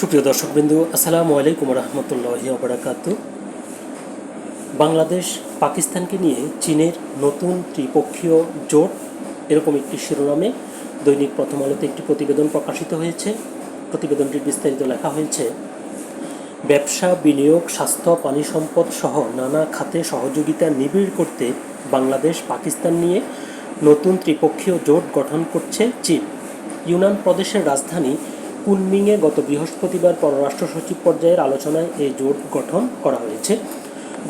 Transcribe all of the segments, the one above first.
সুপ্রিয় দর্শকবৃন্দু, আসসালামু আলাইকুম রহমতুল্লাহ আবরাকাত বাংলাদেশ পাকিস্তানকে নিয়ে চীনের নতুন ত্রিপক্ষীয় জোট, এরকম একটি শিরোনামে দৈনিক প্রথম আলোতে একটি প্রতিবেদন প্রকাশিত হয়েছে। প্রতিবেদনটির বিস্তারিত লেখা হয়েছে, ব্যবসা, বিনিয়োগ, স্বাস্থ্য, পানি সম্পদ সহ নানা খাতে সহযোগিতা নিবিড় করতে বাংলাদেশ, পাকিস্তান নিয়ে নতুন ত্রিপক্ষীয় জোট গঠন করছে চীন। ইউনান প্রদেশের রাজধানী কুনমিংয়ে গত বৃহস্পতিবার পররাষ্ট্র সচিব পর্যায়ের আলোচনায় এই জোট গঠন করা হয়েছে।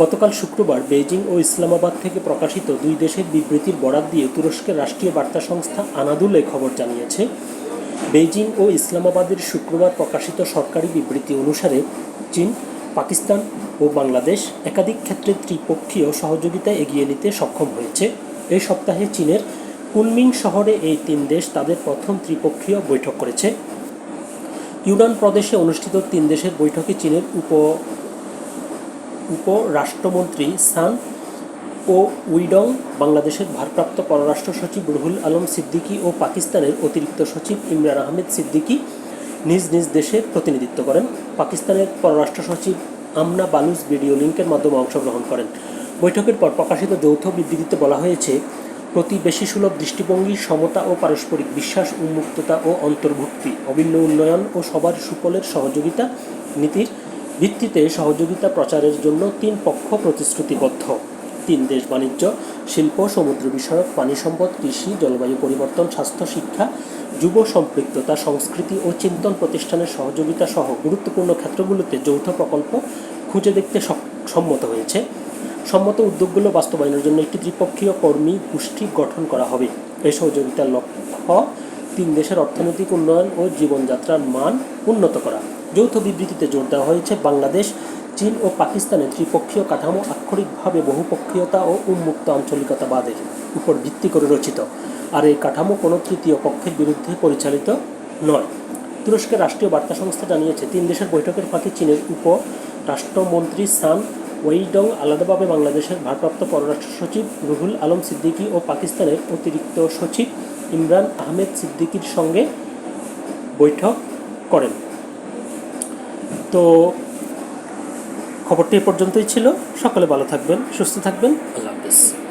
গতকাল শুক্রবার বেইজিং ও ইসলামাবাদ থেকে প্রকাশিত দুই দেশের বিবৃতির বরাত দিয়ে তুরস্কের রাষ্ট্রীয় বার্তা সংস্থা আনাদুল এই খবর জানিয়েছে। বেইজিং ও ইসলামাবাদের শুক্রবার প্রকাশিত সরকারি বিবৃতি অনুসারে চীন, পাকিস্তান ও বাংলাদেশ একাধিক ক্ষেত্রে ত্রিপক্ষীয় সহযোগিতা এগিয়ে নিতে সক্ষম হয়েছে। এই সপ্তাহে চীনের কুনমিং শহরে এই তিন দেশ তাদের প্রথম ত্রিপক্ষীয় বৈঠক করেছে। ইউনান প্রদেশে অনুষ্ঠিত তিন দেশের বৈঠকে চীনের উপ উপরাষ্ট্রমন্ত্রী সান ও উইডং, বাংলাদেশের ভারপ্রাপ্ত পররাষ্ট্র সচিব রুহুল আলম সিদ্দিকি ও পাকিস্তানের অতিরিক্ত সচিব ইমরান আহমেদ সিদ্দিকী নিজ নিজ দেশে প্রতিনিধিত্ব করেন। পাকিস্তানের পররাষ্ট্র সচিব আমনা বালুস ভিডিও লিঙ্কের মাধ্যমে অংশগ্রহণ করেন। বৈঠকের পর প্রকাশিত যৌথ বিবৃতিতে বলা হয়েছে প্রতিবেশী সুলভ দৃষ্টিভঙ্গি, সমতা ও পারস্পরিক বিশ্বাস, উন্মুক্ততা ও অন্তর্ভুক্তি, অভিন্ন উন্নয়ন ও সবার সুফলের সহযোগিতা নীতির ভিত্তিতে সহযোগিতা প্রচারের জন্য তিন পক্ষ প্রতিশ্রুতিবদ্ধ। তিন দেশ বাণিজ্য, শিল্প, সমুদ্র বিষয়ক, পানি সম্পদ, কৃষি, জলবায়ু পরিবর্তন, স্বাস্থ্য, শিক্ষা, যুব সম্পৃক্ততা, সংস্কৃতি ও চিন্তন প্রতিষ্ঠানের সহযোগিতা সহ গুরুত্বপূর্ণ ক্ষেত্রগুলোতে যৌথ প্রকল্প খুঁজে দেখতে সম্মত হয়েছে। সম্মত উদ্যোগগুলো বাস্তবায়নের জন্য একটি ত্রিপক্ষীয় কর্মী গোষ্ঠী গঠন করা হবে। এই সহযোগিতার লক্ষ্য তিন দেশের অর্থনৈতিক উন্নয়ন ও জীবনযাত্রার মান উন্নত করা। যৌথ বিবৃতিতে জোর দেওয়া হয়েছে, বাংলাদেশ, চীন ও পাকিস্তানের ত্রিপক্ষীয় কাঠামো আক্ষরিকভাবে বহুপক্ষীয়তা ও উন্মুক্ত আঞ্চলিকতাবাদের উপর ভিত্তি করে রচিত। আর এই কাঠামো কোনো তৃতীয় পক্ষের বিরুদ্ধে পরিচালিত নয়। তুরস্কের রাষ্ট্রীয় বার্তা সংস্থা জানিয়েছে, তিন দেশের বৈঠকের ফাঁকে চীনের উপ রাষ্ট্রমন্ত্রী সান ওয়েইডং আলাদাভাবে বাংলাদেশের ভারপ্রাপ্ত পররাষ্ট্র সচিব রুহুল আলম সিদ্দিকি ও পাকিস্তানের অতিরিক্ত সচিব ইমরান আহমেদ সিদ্দিকির সঙ্গে বৈঠক করেন। তো খবরটি এ পর্যন্তই ছিল। সকলে ভালো থাকবেন, সুস্থ থাকবেন। আল্লাহ হাফিজ।